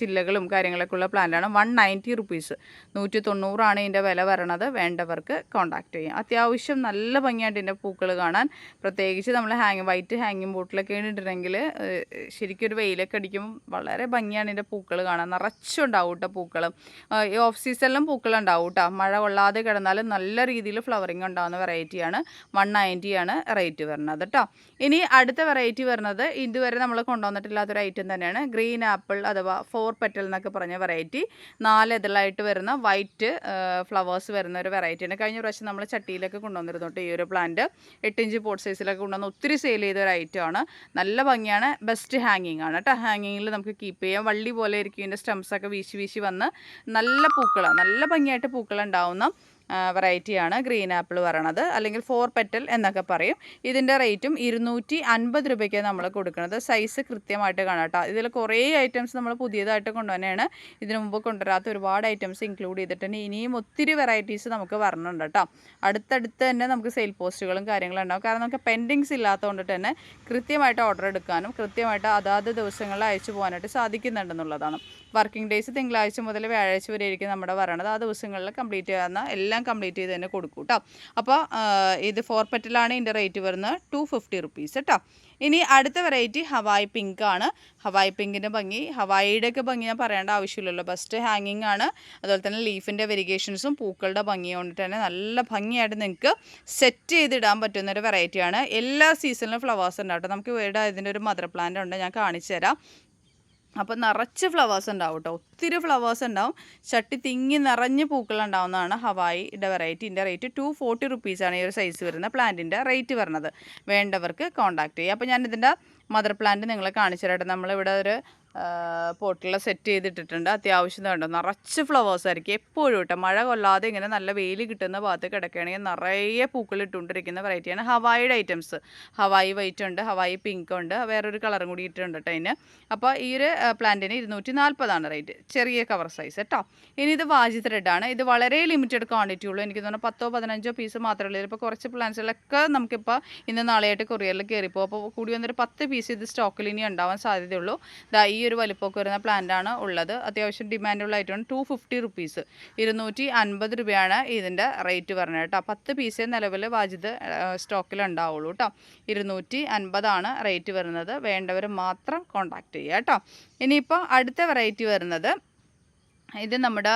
ചില്ലകളും കാര്യങ്ങളൊക്കെ ഉള്ള പ്ലാന്റാണ് വൺ നയന്റി റുപ്പീസ് നൂറ്റി തൊണ്ണൂറാണ് ഇതിന്റെ വില വരണത്. വേണ്ടവർക്ക് കോൺടാക്ട് ചെയ്യാം. അത്യാവശ്യം നല്ല ഭംഗിയായിട്ട് ഇതിന്റെ പൂക്കൾ കാണാൻ. പ്രത്യേകിച്ച് നമ്മൾ ഹാങ് വൈറ്റ് ഹാങ്ങിങ് ബോട്ടിലൊക്കെ ഇട്ടിട്ടുണ്ടെങ്കിൽ ശരിക്കും ഒരു വെയിലൊക്കെ അടിക്കുമ്പോൾ വളരെ ഭംഗിയാണ് ഇതിന്റെ പൂക്കൾ കാണാൻ. നിറച്ചുണ്ടാവും കേട്ടോ പൂക്കൾ ഈ ഓഫ് സീസണിലും പൂക്കൾ ഉണ്ടാവും കേട്ടോ മഴ കൊള്ളാതെ കിടന്നാലും നല്ല രീതിയിൽ ഫ്ലവറിങ് ഉണ്ടാകുന്ന വെറൈറ്റിയാണ്. വൺ നയന്റിയാണ് റേറ്റ് വരുന്നത് കേട്ടോ ഇനി അടുത്ത വെറൈറ്റി വരുന്നത് ഇതുവരെ നമ്മൾ കൊണ്ടുവന്നിട്ടില്ലാത്തൊരു ഐറ്റം തന്നെയാണ്. ഗ്രീൻ ആപ്പിൾ അഥവാ ഫോർ പെറ്റൽ എന്നൊക്കെ പറഞ്ഞ വെറൈറ്റി. നാല് ഇതളായിട്ട് വരുന്ന വൈറ്റ് ഫ്ലവേഴ്സ് വരുന്ന ഒരു വെറൈറ്റിയാണ്. കഴിഞ്ഞ പ്രാവശ്യം നമ്മൾ ചട്ടിയിലൊക്കെ കൊണ്ടുവന്നിരുന്നു കേട്ടോ ഈ ഒരു പ്ലാന്റ്. എട്ട് ഇഞ്ച് പോട്ട് സൈസിലൊക്കെ കൊണ്ടുവന്ന് ഒത്തിരി സെയിൽ ചെയ്ത ഒരു ഐറ്റം ആണ്. നല്ല ഭംഗിയാണ്. ബെസ്റ്റ് ഹാങ്ങിങ് ആണ് കേട്ടോ ഹാങ്ങിങ്ങിൽ നമുക്ക് കീപ്പ് ചെയ്യാം. വള്ളി പോലെ ഇരിക്കും. ഇതിന്റെ സ്റ്റംസൊക്കെ വീശി വീശി വന്ന് നല്ല പൂക്കൾ നല്ല ഭംഗിയായിട്ട് പൂക്കൾ ഉണ്ടാവുന്ന വെറൈറ്റിയാണ് ഗ്രീൻ ആപ്പിൾ പറയണത്. അല്ലെങ്കിൽ ഫോർ പെറ്റൽ എന്നൊക്കെ പറയും. ഇതിന്റെ റേറ്റും ഇരുന്നൂറ്റി അൻപത് രൂപയ്ക്ക് നമ്മൾ കൊടുക്കുന്നത് സൈസ് കൃത്യമായിട്ട് കാണാം കേട്ടോ ഇതിൽ കുറേ ഐറ്റംസ് നമ്മൾ പുതിയതായിട്ട് കൊണ്ടുവന്നെയാണ്. ഇതിനു മുമ്പ് കൊണ്ടുവരാത്ത ഒരുപാട് ഐറ്റംസ് ഇൻക്ലൂഡ് ചെയ്തിട്ടുണ്ട് ഇനിയും ഒത്തിരി വെറൈറ്റീസ് നമുക്ക് വരണുണ്ട് കേട്ടോ അടുത്തടുത്ത് തന്നെ നമുക്ക് സെയിൽ പോസ്റ്റുകളും കാര്യങ്ങളും ഉണ്ടാവും. കാരണം നമുക്ക് പെൻഡിങ്സ് ഇല്ലാത്തതുകൊണ്ട് തന്നെ കൃത്യമായിട്ട് ഓർഡർ എടുക്കാനും കൃത്യമായിട്ട് അതാത് ദിവസങ്ങളിൽ അയച്ചു പോകാനായിട്ട് സാധിക്കുന്നുണ്ടെന്നുള്ളതാണ് വർക്കിംഗ് ഡേയ്സ് തിങ്കളാഴ്ച മുതൽ വ്യാഴാഴ്ച വരെ ആയിരിക്കും നമ്മുടെ വരണത്. ആ ദിവസങ്ങളിൽ കംപ്ലീറ്റ് ചെയ്യാവുന്ന എല്ലാം കംപ്ലീറ്റ് ചെയ്ത് തന്നെ കൊടുക്കും കേട്ടോ അപ്പോൾ ഇത് ഫോർ പെറ്റലാണ് ഇതിന്റെ റേറ്റ് വരുന്നത്. ടു ഫിഫ്റ്റി റുപ്പീസ് കേട്ടോ ഇനി അടുത്ത വെറൈറ്റി ഹവായ് പിങ്ക് ആണ്. ഹവായ് പിങ്കിന്റെ ഭംഗി ഹവായിയുടെ ഒക്കെ ഭംഗി ഞാൻ പറയേണ്ട ആവശ്യമില്ലല്ലോ. ബെസ്റ്റ് ഹാങ്ങിങ് ആണ്. അതുപോലെ തന്നെ ലീഫിന്റെ വെരിഗേഷൻസും പൂക്കളുടെ ഭംഗി കൊണ്ടിട്ട് തന്നെ നല്ല ഭംഗിയായിട്ട് നിങ്ങൾക്ക് സെറ്റ് ചെയ്തിടാൻ പറ്റുന്ന ഒരു വെറൈറ്റിയാണ് എല്ലാ സീസണിലും ഫ്ലവേഴ്സ് ഉണ്ടാവും നമുക്ക് ഇവിടെ ഇതിന്റെ ഒരു മദർ പ്ലാന്റ് ഉണ്ട്. ഞാൻ കാണിച്ചു തരാം അപ്പോൾ നിറച്ച് ഫ്ലവേഴ്സ് ഉണ്ടാവും കേട്ടോ ഒത്തിരി ഫ്ലവേഴ്സ് ഉണ്ടാവും. ചട്ടി തിങ്ങി നിറഞ്ഞ് പൂക്കൾ ഉണ്ടാവുന്നതാണ് ഹവായിയുടെ വെറൈറ്റി ഇതിന്റെ റേറ്റ് ടു ഫോർട്ടി റുപ്പീസാണ് ഈ ഒരു സൈസ് വരുന്ന പ്ലാന്റിന്റെ റേറ്റ് വരുന്നത്. വേണ്ടവർക്ക് കോൺടാക്ട് ചെയ്യുക അപ്പോൾ ഞാനിതിന്റെ മദർ പ്ലാന്റ് നിങ്ങളെ കാണിച്ചു തരട്ടെ നമ്മളിവിടെ ഒരു പോട്ടിൽ സെറ്റ് ചെയ്തിട്ടിട്ടുണ്ട്. അത്യാവശ്യം കണ്ടോ നിറച്ച് ഫ്ലവേഴ്സ് ആയിരിക്കും. എപ്പോഴും കേട്ടോ മഴ കൊല്ലാതെ ഇങ്ങനെ നല്ല വെയിൽ കിട്ടുന്ന ഭാഗത്ത് കിടക്കുകയാണെങ്കിൽ നിറയെ പൂക്കൾ ഇട്ടുകൊണ്ടിരിക്കുന്ന വെറൈറ്റിയാണ് ഹവായിയുടെ ഐറ്റംസ് ഹവായി വൈറ്റ് ഉണ്ട് ഹവായി പിങ്ക് ഉണ്ട് വേറൊരു കളറും കൂടി ഇട്ടുണ്ട് കേട്ടോ അതിന് അപ്പോൾ ഈ ഒരു പ്ലാന്റിന് ഇരുന്നൂറ്റി നാൽപ്പതാണ് റേറ്റ് ചെറിയ കവർ സൈസ് കേട്ടോ ഇനി ഇത് വാജി ത്രെഡാണ് ഇത് വളരെ ലിമിറ്റഡ് ക്വാണ്ടിറ്റി ഉള്ളൂ. എനിക്ക് തോന്നുന്നു പത്തോ പതിനഞ്ചോ പീസ് മാത്രമേ ഉള്ളൂ. ഇപ്പോൾ കുറച്ച് പ്ലാന്റ്സുകളൊക്കെ നമുക്കിപ്പോൾ ഇന്ന് നാളെയായിട്ട് കൊറിയറിൽ കയറിപ്പോൾ അപ്പോൾ കൂടി വന്നൊരു പത്ത് പീസ് ഇത് സ്റ്റോക്കിൽ ഇനി ഉണ്ടാവാൻ സാധ്യതയുള്ളൂ. ഈ ഒരു വലിപ്പമൊക്കെ വരുന്ന പ്ലാന്റാണ് ഉള്ളത്. അത്യാവശ്യം ഡിമാൻഡുള്ള ഐറ്റമാണ് ടു ഫിഫ്റ്റി റുപ്പീസ് ഇരുന്നൂറ്റി അൻപത് രൂപയാണ് ഇതിന്റെ റേറ്റ് പറഞ്ഞത് കേട്ടോ. പത്ത് പീസേ നിലവിൽ വാജിത് സ്റ്റോക്കിൽ ഉണ്ടാവുള്ളൂ കേട്ടോ ഇരുന്നൂറ്റി അൻപതാണ് റേറ്റ് വരുന്നത്. വേണ്ടവർ മാത്രം കോണ്ടാക്ട് ചെയ്യുക കേട്ടോ ഇനിയിപ്പോൾ അടുത്ത വെറൈറ്റി വരുന്നത് ഇത് നമ്മുടെ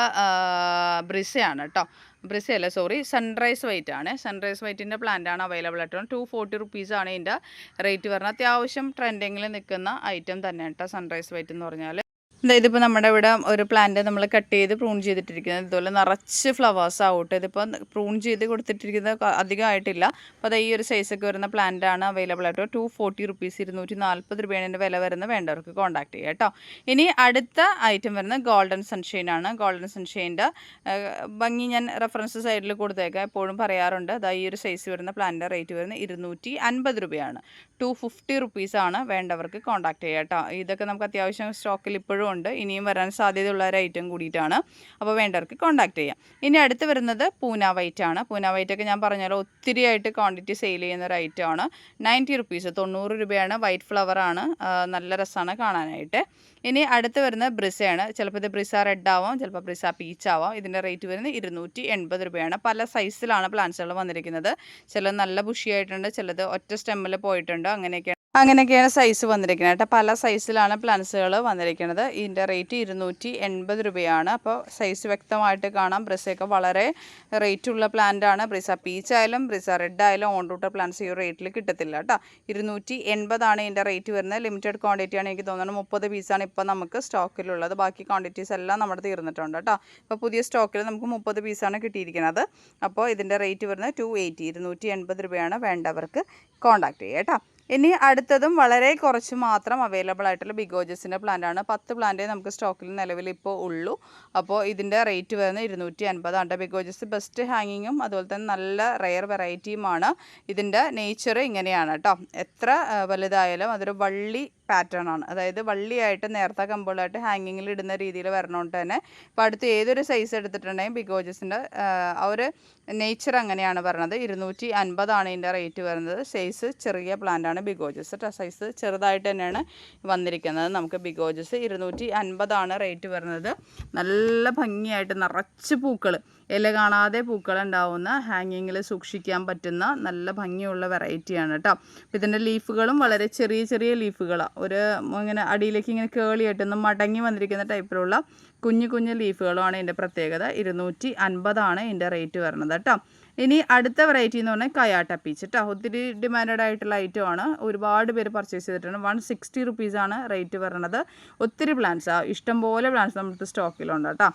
ബ്രിസയാണ് കേട്ടോ ബ്രിസ അല്ല സോറി സൺറൈസ് വൈറ്റ് ആണ് സൺറൈസ് വൈറ്റിന്റെ ആണ് അവൈലബിൾ ആയിട്ട് ടു ഫോർട്ടി റുപ്പീസാണ് ഇതിന്റെ റേറ്റ് വരുന്നത്. അത്യാവശ്യം ട്രെൻഡിങ്ങിൽ നിൽക്കുന്ന ഐറ്റം തന്നെ കേട്ടോ സൺറൈസ് വൈറ്റ് എന്ന് പറഞ്ഞാൽ ഇതിപ്പോൾ നമ്മുടെ ഇവിടെ ഒരു പ്ലാന്റ് നമ്മൾ കട്ട് ചെയ്ത് പ്രൂൺ ചെയ്തിട്ടിരിക്കുന്നത്. ഇതുപോലെ നിറച്ച് ഫ്ലവേഴ്സ് ആവട്ടെ ഇതിപ്പോൾ പ്രൂൺ ചെയ്ത് കൊടുത്തിട്ടിരിക്കുന്നത് അധികമായിട്ടില്ല അപ്പോൾ അത് ഈ ഒരു സൈസൊക്കെ വരുന്ന പ്ലാന്റ് ആണ് അവൈലബിൾ ആയിട്ട്. ടു ഫോർട്ടി റുപ്പീസ് ഇരുന്നൂറ്റി നാൽപ്പത് രൂപയാണ് എന്റെ വില വരുന്ന വേണ്ടവർക്ക് കോൺടാക്ട് ചെയ്യാം കേട്ടോ. ഇനി അടുത്ത ഐറ്റം വരുന്നത് ഗോൾഡൻ സൺഷെയിൻ ആണ്. ഗോൾഡൻ സൺഷെയിന്റെ ഭംഗി ഞാൻ റെഫറൻസ് സൈഡിൽ കൊടുത്തേക്കാം. എപ്പോഴും പറയാറുണ്ട്. അതാ ഈ ഒരു സൈസ് വരുന്ന പ്ലാന്റിന്റെ റേറ്റ് വരുന്നത് ഇരുന്നൂറ്റി അൻപത് രൂപയാണ്. ടു ഫിഫ്റ്റി റുപ്പീസാണ് വേണ്ടവർക്ക് കോൺടാക്ട് ചെയ്യുക കേട്ടോ. ഇതൊക്കെ നമുക്ക് അത്യാവശ്യം സ്റ്റോക്കിൽ ഇപ്പോഴും ഉണ്ട്. ഇനിയും വരാൻ സാധ്യതയുള്ള ഒരു ഐറ്റം കൂടിയിട്ടാണ് അപ്പോൾ വേണ്ടവർക്ക് കോൺടാക്ട് ചെയ്യാം. ഇനി അടുത്ത് വരുന്നത് പൂന വൈറ്റ് ആണ്. പൂന വൈറ്റ് ഒക്കെ ഞാൻ പറഞ്ഞാലോ ഒത്തിരി ആയിട്ട് ക്വാണ്ടിറ്റി സെയിൽ ചെയ്യുന്ന ഒരു ഐറ്റം ആണ്. നയന്റി റുപ്പീസ് തൊണ്ണൂറ് രൂപയാണ് വൈറ്റ് ഫ്ലവർ ആണ്. നല്ല രസമാണ് കാണാനായിട്ട്. ഇനി അടുത്ത് വരുന്നത് ബ്രിസയാണ്. ചിലപ്പോൾ ഇത് ബ്രിസ റെഡ് ആവാം ചിലപ്പോൾ ബ്രിസ പീച്ച് ആവാം. ഇതിന്റെ റേറ്റ് വരുന്നത് ഇരുന്നൂറ്റി എൺപത് രൂപയാണ്. പല സൈസിലാണ് പ്ലാന്റ്സുകൾ വന്നിരിക്കുന്നത്. ചിലത് നല്ല ബുഷിയായിട്ടുണ്ട് ചിലത് ഒറ്റ സ്റ്റെമ്മിൽ പോയിട്ടുണ്ട്. അങ്ങനെയൊക്കെയാണ്. അങ്ങനെയൊക്കെയാണ് സൈസ് വന്നിരിക്കുന്നത് കേട്ടോ. പല സൈസിലാണ് പ്ലാൻസുകൾ വന്നിരിക്കുന്നത്. ഇതിന്റെ റേറ്റ് ഇരുന്നൂറ്റി എൺപത് രൂപയാണ്. അപ്പോൾ സൈസ് വ്യക്തമായിട്ട് കാണാം. ബ്രിസയൊക്കെ വളരെ റേറ്റ് ഉള്ള പ്ലാന്റ് ആണ്. ബ്രിസ പീച്ച് ആയാലും ബ്രിസ റെഡ് ആയാലും ഓൺ റൂട്ട് പ്ലാന്റ്സ് ഈ റേറ്റിൽ കിട്ടത്തില്ല കേട്ടോ. ഇരുന്നൂറ്റി എൺപതാണ് ഇതിന്റെ റേറ്റ് വരുന്നത്. ലിമിറ്റഡ് ക്വാണ്ടിറ്റി ആണ് എനിക്ക് തോന്നുന്നത്. മുപ്പത് പീസാണ് ഇപ്പോൾ നമുക്ക് സ്റ്റോക്കിലുള്ളത് ബാക്കി ക്വാണ്ടിറ്റീസ് എല്ലാം നമ്മുടെ തീർന്നിട്ടുണ്ട് കേട്ടോ. അപ്പോൾ പുതിയ സ്റ്റോക്കിൽ നമുക്ക് മുപ്പത് പീസാണ് കിട്ടിയിരിക്കുന്നത്. അപ്പോൾ ഇതിന്റെ റേറ്റ് വരുന്നത് ടു എയ്റ്റി ഇരുന്നൂറ്റി എൺപത് രൂപയാണ് വേണ്ടവർക്ക് കോൺടാക്ട് ചെയ്യാം കേട്ടോ. ഇനി അടുത്തതും വളരെ കുറച്ച് മാത്രം അവൈലബിൾ ആയിട്ടുള്ള ബിഗോജസിന്റെ ആണ്. പത്ത് പ്ലാന്റേ നമുക്ക് സ്റ്റോക്കിൽ നിലവിൽ ഇപ്പോൾ ഉള്ളൂ. അപ്പോൾ ഇതിന്റെ റേറ്റ് വരുന്നത് ഇരുന്നൂറ്റി അൻപതാണ് ബിഗോജസ് ബെസ്റ്റ് ഹാങ്ങിങ്ങും അതുപോലെ തന്നെ നല്ല റെയർ വെറൈറ്റിയുമാണ് ഇതിന്റെ നേച്ചർ ഇങ്ങനെയാണ് കേട്ടോ. എത്ര വലുതായാലും അതൊരു വള്ളി പാറ്റേൺ ആണ്. അതായത് വള്ളിയായിട്ട് നേരത്തെ കമ്പുകളായിട്ട് ഹാങ്ങിങ്ങിൽ ഇടുന്ന രീതിയിൽ വരണോണ്ട് തന്നെ. ഇപ്പോൾ അടുത്ത് ഏതൊരു സൈസ് എടുത്തിട്ടുണ്ടെങ്കിൽ ബിഗോജസിന്റെ ആ ഒരു നേച്ചർ അങ്ങനെയാണ് പറഞ്ഞത്. ഇരുന്നൂറ്റി അൻപതാണ് ഇതിന്റെ റേറ്റ് വരുന്നത്. സൈസ് ചെറിയ പ്ലാന്റ് ആണ് ബിഗോജസ് സൈസ് ചെറുതായിട്ട് തന്നെയാണ് വന്നിരിക്കുന്നത്. നമുക്ക് ബിഗോജസ് ഇരുന്നൂറ്റി അൻപതാണ് റേറ്റ് വരുന്നത്. നല്ല ഭംഗിയായിട്ട് നിറച്ച് പൂക്കൾ ഇല കാണാതെ പൂക്കൾ ഉണ്ടാവുന്ന ഹാങ്ങിങ്ങിൽ സൂക്ഷിക്കാൻ പറ്റുന്ന നല്ല ഭംഗിയുള്ള വെറൈറ്റിയാണ് കേട്ടോ. അപ്പോൾ ഇതിന്റെ ലീഫുകളും വളരെ ചെറിയ ചെറിയ ലീഫുകളാണ് ഒരു ഇങ്ങനെ അടിയിലേക്ക് ഇങ്ങനെ കേളിയായിട്ടൊന്ന് മടങ്ങി വന്നിരിക്കുന്ന ടൈപ്പിലുള്ള കുഞ്ഞു കുഞ്ഞു ലീഫുകളുമാണ് ഇതിന്റെ പ്രത്യേകത. ഇരുന്നൂറ്റി അൻപതാണ് ഇതിന്റെ റേറ്റ് വരുന്നത് കേട്ടോ. ഇനി അടുത്ത വെറൈറ്റി എന്ന് പറഞ്ഞാൽ കയാട്ട പീച്ച് കേട്ടോ ഒത്തിരി ഡിമാൻഡഡ് ആയിട്ടുള്ള ഐറ്റമാണ് ഒരുപാട് പേര് പർച്ചേസ് ചെയ്തിട്ടുണ്ട്. വൺ സിക്സ്റ്റി റുപ്പീസാണ് റേറ്റ് വരുന്നത്. ഒത്തിരി പ്ലാന്റ്സാണ് ഇഷ്ടംപോലെ പ്ലാൻസ് നമ്മുടെ സ്റ്റോക്കിലുണ്ട് കേട്ടോ.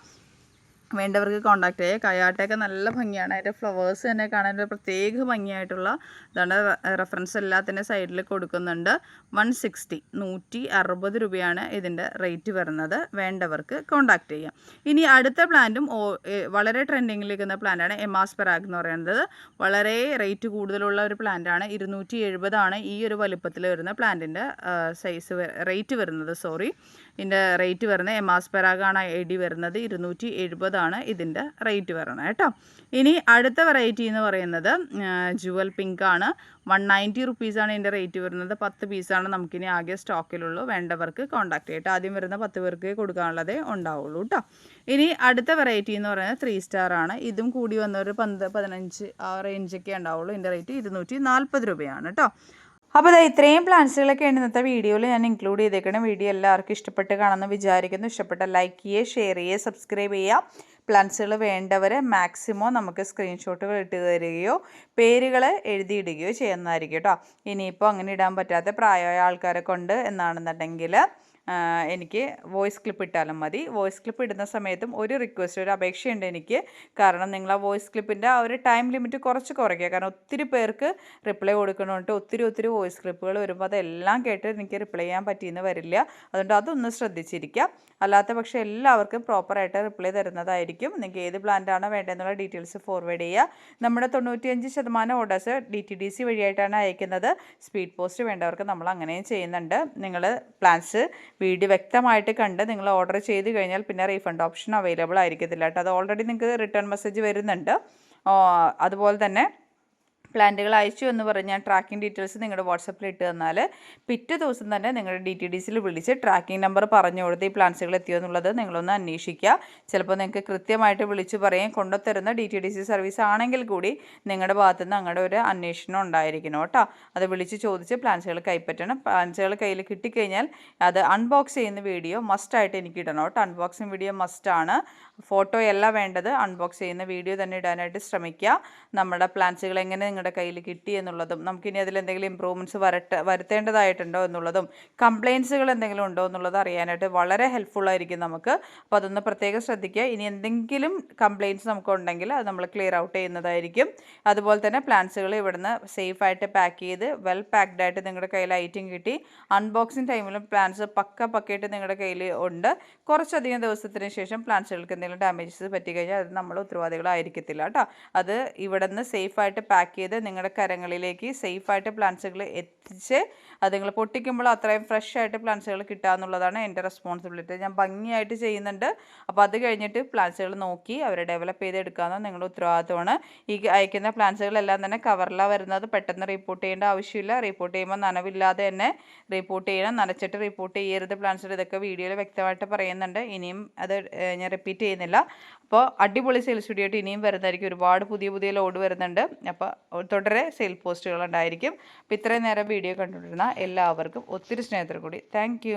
വേണ്ടവർക്ക് കോണ്ടാക്ട് ചെയ്യുക കയാട്ടയൊക്കെ നല്ല ഭംഗിയാണ്. അതിന്റെ ഫ്ലവേഴ്സ് തന്നെ കാണാൻ ഒരു പ്രത്യേക ഭംഗിയായിട്ടുള്ള ഇതാണ് റെഫറൻസ് എല്ലാത്തിന്റെ സൈഡിൽ കൊടുക്കുന്നുണ്ട്. വൺ സിക്സ്റ്റി നൂറ്റി അറുപത് രൂപയാണ് ഇതിന്റെ റേറ്റ് വരുന്നത്. വേണ്ടവർക്ക് കോണ്ടാക്ട് ചെയ്യാം. ഇനി അടുത്ത പ്ലാന്റും വളരെ ട്രെൻഡിങ്ങിൽ നിൽക്കുന്ന പ്ലാന്റാണ് എമാസ്പെറാഗ് എന്ന് പറയുന്നത്. വളരെ റേറ്റ് കൂടുതലുള്ള ഒരു പ്ലാന്റാണ് ഇരുന്നൂറ്റി എഴുപതാണ് ഈ ഒരു വലുപ്പത്തിൽ വരുന്ന പ്ലാന്റിന്റെ സൈസ് റേറ്റ് വരുന്നത്. സോറി ഇതിന്റെ റേറ്റ് വരുന്നത് എമാസ്പെറാഗാണ് ഐ ഡി വരുന്നത് ഇരുന്നൂറ്റി എഴുപതാണ് ഇതിന്റെ റേറ്റ് വരുന്നത് കേട്ടോ. ഇനി അടുത്ത വെറൈറ്റി എന്ന് പറയുന്നത് ജുവൽ പിങ്ക് ആണ്. വൺ നയന്റി റുപ്പീസാണ് ഇതിന്റെ റേറ്റ് വരുന്നത്. പത്ത് പീസാണ് നമുക്കിനി ആകെ സ്റ്റോക്കിലുള്ളൂ വേണ്ടവർക്ക് കോൺടാക്ട് ചെയ്യട്ടെ ആദ്യം വരുന്ന പത്ത് പേർക്ക് കൊടുക്കാനുള്ളതേ ഉണ്ടാവുള്ളൂ കേട്ടോ. ഇനി അടുത്ത വെറൈറ്റി എന്ന് പറയുന്നത് ത്രീ സ്റ്റാർ ആണ്. ഇതും കൂടി വന്നൊരു പന്ത് പതിനഞ്ച് ആ റേഞ്ചൊക്കെ ഉണ്ടാവുള്ളൂ. ഇതിന്റെ റേറ്റ് ഇരുന്നൂറ്റി നാൽപ്പത് രൂപയാണ് കേട്ടോ. അപ്പോൾ ഇതാ ഇത്രയും പ്ലാൻസുകളൊക്കെയാണ് ഇന്നത്തെ വീഡിയോയിൽ ഞാൻ ഇൻക്ലൂഡ് ചെയ്തേക്കണം വീഡിയോ എല്ലാവർക്കും ഇഷ്ടപ്പെട്ട് കാണുമെന്ന് വിചാരിക്കുന്നു. ഇഷ്ടപ്പെട്ട ലൈക്ക് ചെയ്യുക ഷെയർ ചെയ്യുക സബ്സ്ക്രൈബ് ചെയ്യുക. പ്ലാൻസുകൾ വേണ്ടവർ മാക്സിമം നമുക്ക് സ്ക്രീൻഷോട്ടുകൾ ഇട്ട് തരികയോ പേരുകൾ എഴുതിയിടുകയോ ചെയ്യുന്നതായിരിക്കും കേട്ടോ. ഇനിയിപ്പോൾ അങ്ങനെ ഇടാൻ പറ്റാത്ത പ്രായമായ ആൾക്കാരെ കൊണ്ട് എന്നാണെന്നുണ്ടെങ്കിൽ എനിക്ക് വോയിസ് ക്ലിപ്പ് ഇട്ടാലും മതി. വോയിസ് ക്ലിപ്പ് ഇടുന്ന സമയത്തും ഒരു റിക്വസ്റ്റ് ഒരു അപേക്ഷയുണ്ട് എനിക്ക്. കാരണം നിങ്ങൾ ആ വോയിസ് ക്ലിപ്പിന്റെ ആ ഒരു ടൈം ലിമിറ്റ് കുറച്ച് കുറയ്ക്കുക. കാരണം ഒത്തിരി പേർക്ക് റിപ്ലൈ കൊടുക്കണോണ്ട് ഒത്തിരി ഒത്തിരി വോയിസ് ക്ലിപ്പുകൾ വരുമ്പോൾ അതെല്ലാം കേട്ട് എനിക്ക് റിപ്ലൈ ചെയ്യാൻ പറ്റിയെന്ന് വരില്ല. അതുകൊണ്ട് അതൊന്ന് ശ്രദ്ധിച്ചിരിക്കുക. അല്ലാത്ത പക്ഷേ എല്ലാവർക്കും പ്രോപ്പറായിട്ട് റിപ്ലൈ തരുന്നതായിരിക്കും. നിങ്ങൾക്ക് ഏത് പ്ലാന്റാണ് വേണ്ടതെന്നുള്ള ഡീറ്റെയിൽസ് ഫോർവേഡ് ചെയ്യുക. നമ്മുടെ തൊണ്ണൂറ്റിയഞ്ച് ശതമാനം orders D T D C വഴിയായിട്ടാണ് അയക്കുന്നത്. സ്പീഡ് പോസ്റ്റ് വേണ്ടവർക്ക് നമ്മൾ അങ്ങനെയും ചെയ്യുന്നുണ്ട്. നിങ്ങൾ പ്ലാൻസ് വീഡിയോ വ്യക്തമായിട്ട് കണ്ട് നിങ്ങൾ ഓർഡർ ചെയ്ത് കഴിഞ്ഞാൽ പിന്നെ റീഫണ്ട് ഓപ്ഷൻ അവൈലബിൾ ആയിരിക്കത്തില്ല കേട്ടോ. അത് ഓൾറെഡി നിങ്ങൾക്ക് റിട്ടേൺ മെസ്സേജ് വരുന്നുണ്ട്. അതുപോലെ തന്നെ പ്ലാന്റുകൾ അയച്ചു എന്ന് പറഞ്ഞാൽ ട്രാക്കിംഗ് ഡീറ്റെയിൽസ് നിങ്ങളുടെ വാട്സപ്പിൽ ഇട്ട് തന്നാൽ പിറ്റേ ദിവസം തന്നെ നിങ്ങളുടെ ഡി ടി ഡി സിയിൽ വിളിച്ച് ട്രാക്കിംഗ് നമ്പർ പറഞ്ഞു കൊടുത്ത് ഈ പ്ലാന്റ്സുകൾ എത്തിയോ എന്നുള്ളത് നിങ്ങളൊന്ന് അന്വേഷിക്കുക. ചിലപ്പോൾ നിങ്ങൾക്ക് കൃത്യമായിട്ട് വിളിച്ച് പറയും കൊണ്ടുത്തരുന്ന D T D C service ആണെങ്കിൽ കൂടി നിങ്ങളുടെ ഭാഗത്തു നിന്ന് അങ്ങോട്ട് ഒരു അന്വേഷണം ഉണ്ടായിരിക്കണം കേട്ടോ. അത് വിളിച്ച് ചോദിച്ച് പ്ലാന്റ്സുകൾ കൈപ്പറ്റണം. പ്ലാന്റ്സുകൾ കയ്യിൽ കിട്ടിക്കഴിഞ്ഞാൽ അത് അൺബോക്സ് ചെയ്യുന്ന വീഡിയോ മസ്റ്റായിട്ട് എനിക്ക് ഇടണം കേട്ടോ. അൺബോക്സിങ് വീഡിയോ മസ്റ്റാണ് ഫോട്ടോ അല്ല വേണ്ടത്. അൺബോക്സ് ചെയ്യുന്ന വീഡിയോ തന്നെ ഇടാനായിട്ട് ശ്രമിക്കുക. നമ്മുടെ പ്ലാൻസുകൾ എങ്ങനെ നിങ്ങളുടെ കയ്യിൽ കിട്ടി എന്നുള്ളതും നമുക്കിനി അതിൽ എന്തെങ്കിലും ഇമ്പ്രൂവ്മെന്റ്സ് വരട്ട വരുത്തേണ്ടതായിട്ടുണ്ടോ എന്നുള്ളതും കംപ്ലയിൻസുകൾ എന്തെങ്കിലും ഉണ്ടോ എന്നുള്ളത് അറിയാനായിട്ട് വളരെ ഹെൽപ്ഫുൾ ആയിരിക്കും നമുക്ക്. അപ്പോൾ അതൊന്ന് പ്രത്യേകം ശ്രദ്ധിക്കുക. ഇനി എന്തെങ്കിലും കംപ്ലയിന്റ്സ് നമുക്ക് ഉണ്ടെങ്കിൽ അത് നമ്മൾ ക്ലിയർ ഔട്ട് ചെയ്യുന്നതായിരിക്കും. അതുപോലെ തന്നെ പ്ലാൻസുകൾ ഇവിടുന്ന് സേഫായിട്ട് പാക്ക് ചെയ്ത് വെൽ പാക്ഡ് ആയിട്ട് നിങ്ങളുടെ കയ്യിൽ ഐറ്റം കിട്ടി. അൺബോക്സിങ് ടൈമിലും പ്ലാന്റ്സ് പക്ക പക്കയായിട്ട് നിങ്ങളുടെ കയ്യിൽ ഉണ്ട്. കുറച്ചധികം ദിവസത്തിന് ശേഷം പ്ലാൻസുകൾക്ക് എന്തെങ്കിലും ഡാമേജസ് പറ്റിക്കഴിഞ്ഞാൽ അത് നമ്മൾ ഉത്തരവാദികളായിരിക്കത്തില്ല കേട്ടോ. അത് ഇവിടെ നിന്ന് സേഫായിട്ട് പാക്ക് ചെയ്ത് നിങ്ങളുടെ കരങ്ങളിലേക്ക് സേഫായിട്ട് പ്ലാന്റ്സുകൾ എത്തിച്ച് അത് നിങ്ങൾ പൊട്ടിക്കുമ്പോൾ അത്രയും ഫ്രഷ് ആയിട്ട് പ്ലാന്റ്സുകൾ കിട്ടുക എന്നുള്ളതാണ് എന്റെ റെസ്പോൺസിബിലിറ്റി ഞാൻ ഭംഗിയായിട്ട് ചെയ്യുന്നുണ്ട്. അപ്പോൾ അത് കഴിഞ്ഞിട്ട് പ്ലാന്റ്സുകൾ നോക്കി അവരെ ഡെവലപ്പ് ചെയ്തെടുക്കാമെന്ന് നിങ്ങളുടെ ഉത്തരവാദിത്തമാണ് ഈ അയക്കുന്ന പ്ലാന്റ്സുകളെല്ലാം തന്നെ കവറിലാണ് വരുന്നത്. പെട്ടെന്ന് റിപ്പോർട്ട് ചെയ്യേണ്ട ആവശ്യമില്ല. റിപ്പോർട്ട് ചെയ്യുമ്പോൾ നനവില്ലാതെ തന്നെ റിപ്പോർട്ട് ചെയ്യണം. നനച്ചിട്ട് റിപ്പോർട്ട് ചെയ്യരുത് പ്ലാന്റ്സുകൾ ഇതൊക്കെ വീഡിയോയിൽ വ്യക്തമായിട്ട് പറയുന്നുണ്ട്. ഇനിയും അത് ഞാൻ റിപ്പീറ്റ് ചെയ്യുന്നില്ല. അപ്പോൾ അടിപൊളി സെയിൽസ് വീഡിയോ ഇനിയും വരുന്നതായിരിക്കും. ഒരുപാട് പുതിയ പുതിയ ലോഡ് വരുന്നുണ്ട്. അപ്പോൾ തുടരെ സെയിൽ പോസ്റ്റുകൾ ഉണ്ടായിരിക്കും. അപ്പോൾ ഇത്രയും നേരം വീഡിയോ കണ്ടുകൊണ്ടിരുന്ന എല്ലാവർക്കും ഒത്തിരി സ്നേഹത്തോടു കൂടി താങ്ക്